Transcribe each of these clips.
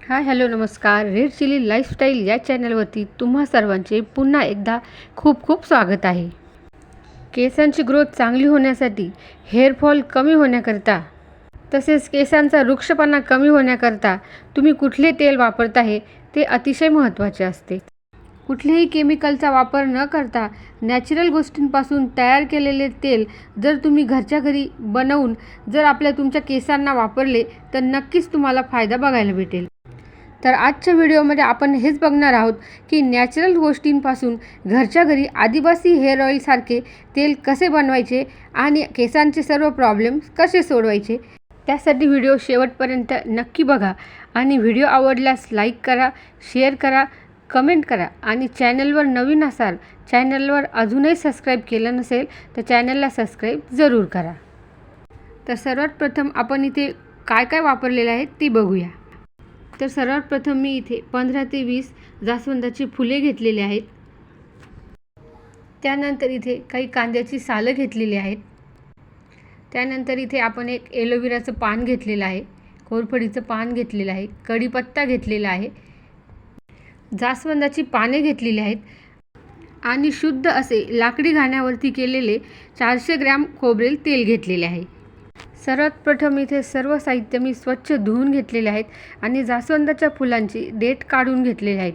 हाय hello नमस्कार. Red chilli lifestyle या चॅनलवरती तुम्हा सर्वांचे पुन्हा एकदा खूप खूप स्वागत आहे. केसांची ग्रोथ चांगली होण्यासाठी हेअरफॉल कमी होण्याकरता तसेच केसांचा वृक्षपणा कमी होण्याकरता तुम्ही कुठले तेल वापरत आहे ते अतिशय महत्त्वाचे असते. कुठल्याही केमिकलचा वापर न करता नॅचरल गोष्टींपासून तयार केलेले तेल जर तुम्ही घरच्या घरी बनवून जर आपल्या तुमच्या केसांना वापरले तर नक्कीच तुम्हाला फायदा बघायला भेटेल. तर आजच्या व्हिडिओमध्ये आपण हेच बघणार आहोत की नॅचरल गोष्टींपासून घरच्या घरी आदिवासी हेअर ऑईलसारखे तेल कसे बनवायचे आणि केसांचे सर्व प्रॉब्लेम्स कसे सोडवायचे त्यासाठी व्हिडिओ शेवटपर्यंत नक्की बघा. आणि व्हिडिओ आवडल्यास लाईक करा शेअर करा कमेंट करा. आणि चॅनलवर नवीन असाल चॅनलवर अजूनही सबस्क्राईब केलं नसेल तर चॅनलला सबस्क्राईब जरूर करा. तर सर्वात प्रथम आपण इथे काय काय वापरलेलं आहे ते बघूया. तर सर्वात प्रथम मी इथे पंधरा ते वीस जास्वंदाची फुले घेतलेली आहेत. त्यानंतर इथे काही कांद्याची सालं घेतलेली आहेत. त्यानंतर इथे आपण एक एलोवेराचं पान घेतलेलं आहे. कोरफडीचं पान घेतलेलं आहे. कढीपत्ता घेतलेला आहे. जास्वंदाची पाने घेतलेली आहेत. आणि शुद्ध असे लाकडी घाण्यावरती केलेले चारशे ग्रॅम खोबरेल तेल घेतलेले आहे. सर्वात प्रथम इथे सर्व साहित्य मी स्वच्छ धुवून घेतलेले आहेत आणि जास्वंदाच्या फुलांची देठ काढून घेतलेले आहेत.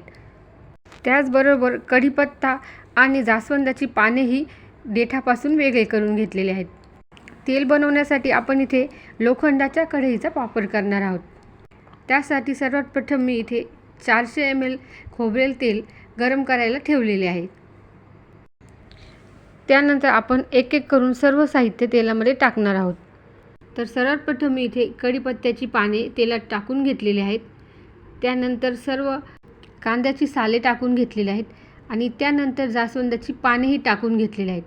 त्याचबरोबर कढीपत्ता आणि जास्वंदाची पानेही देठापासून वेगळे करून घेतलेले आहेत. तेल बनवण्यासाठी आपण इथे लोखंडाच्या कढईचा वापर करणार आहोत. त्यासाठी सर्वात प्रथम मी इथे चारशे एम एल खोबरेल तेल गरम करायला ठेवलेले आहे. त्यानंतर आपण एक एक करून सर्व साहित्य तेलामध्ये टाकणार आहोत. तर सर्वप्रथम मी इथे कढीपत्त्याची पाने तेलात टाकून घेतलेली आहेत. त्यानंतर सर्व कांद्याची साले टाकून घेतलेली आहेत आणि त्यानंतर जास्वंदाची पानेही टाकून घेतलेली आहेत.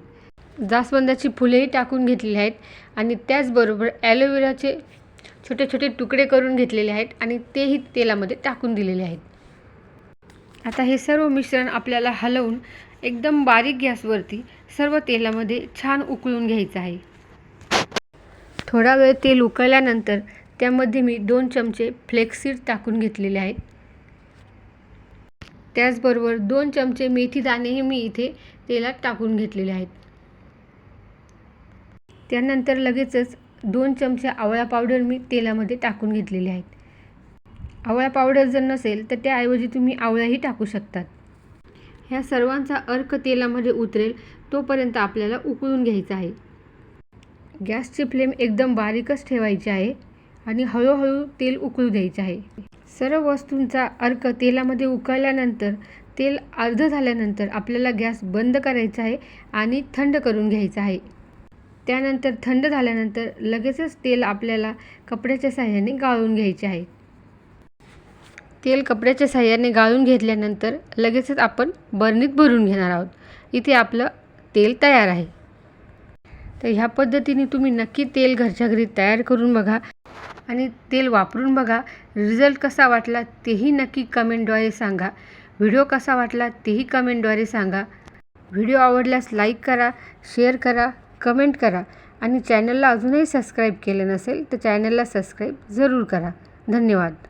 जास्वंदाची फुलेही टाकून घेतलेली आहेत आणि त्याचबरोबर ॲलोवेराचे छोटे छोटे तुकडे करून घेतलेले आहेत आणि तेही तेलामध्ये टाकून दिलेले आहेत. आता हे सर्व मिश्रण आपल्याला हलवून एकदम बारीक गॅसवरती सर्व तेलामध्ये छान उकळून घ्यायचं आहे. थोडा वेळ तेल उकळल्यानंतर त्यामध्ये मी दोन चमचे फ्लेक्सीड टाकून घेतलेले आहेत. त्याचबरोबर दोन चमचे मेथी दाणेही मी इथे तेलात टाकून घेतलेले आहेत. त्यानंतर लगेचच दोन चमचे आवळा पावडर मी तेलामध्ये टाकून घेतलेले आहेत. आवळा पावडर जर नसेल तर त्याऐवजी तुम्ही आवळाही टाकू शकतात. ह्या सर्वांचा अर्क तेलामध्ये उतरेल तोपर्यंत आपल्याला उकळून घ्यायचा आहे. गॅसची फ्लेम एकदम बारीकच ठेवायची आहे आणि हळूहळू तेल उकळू द्यायचे आहे. सर्व वस्तूंचा अर्क तेलामध्ये उकळल्यानंतर तेल अर्ध झाल्यानंतर आपल्याला गॅस बंद करायचा आहे आणि थंड करून घ्यायचं आहे. त्यानंतर थंड झाल्यानंतर लगेचच तेल आपल्याला कपड्याच्या साह्याने गाळून घ्यायचे आहे. तेल कपड्याच्या साह्याने गाळून घेतल्यानंतर लगेचच आपण बर्नीत भरून घेणार आहोत. इथे आपलं तेल तयार आहे. तर ह्या पद्धतीने तुम्ही नक्की तेल घरच्या घरी तयार करून बघा. आणि तेल वापरून बघा. रिझल्ट कसा वाटला तेही नक्की कमेंटद्वारे सांगा. व्हिडिओ कसा वाटला तेही कमेंटद्वारे सांगा. व्हिडिओ आवडल्यास लाईक करा शेअर करा कमेंट करा. आणि चॅनलला अजूनही सबस्क्राईब केलं नसेल तर चॅनलला सबस्क्राईब जरूर करा. धन्यवाद.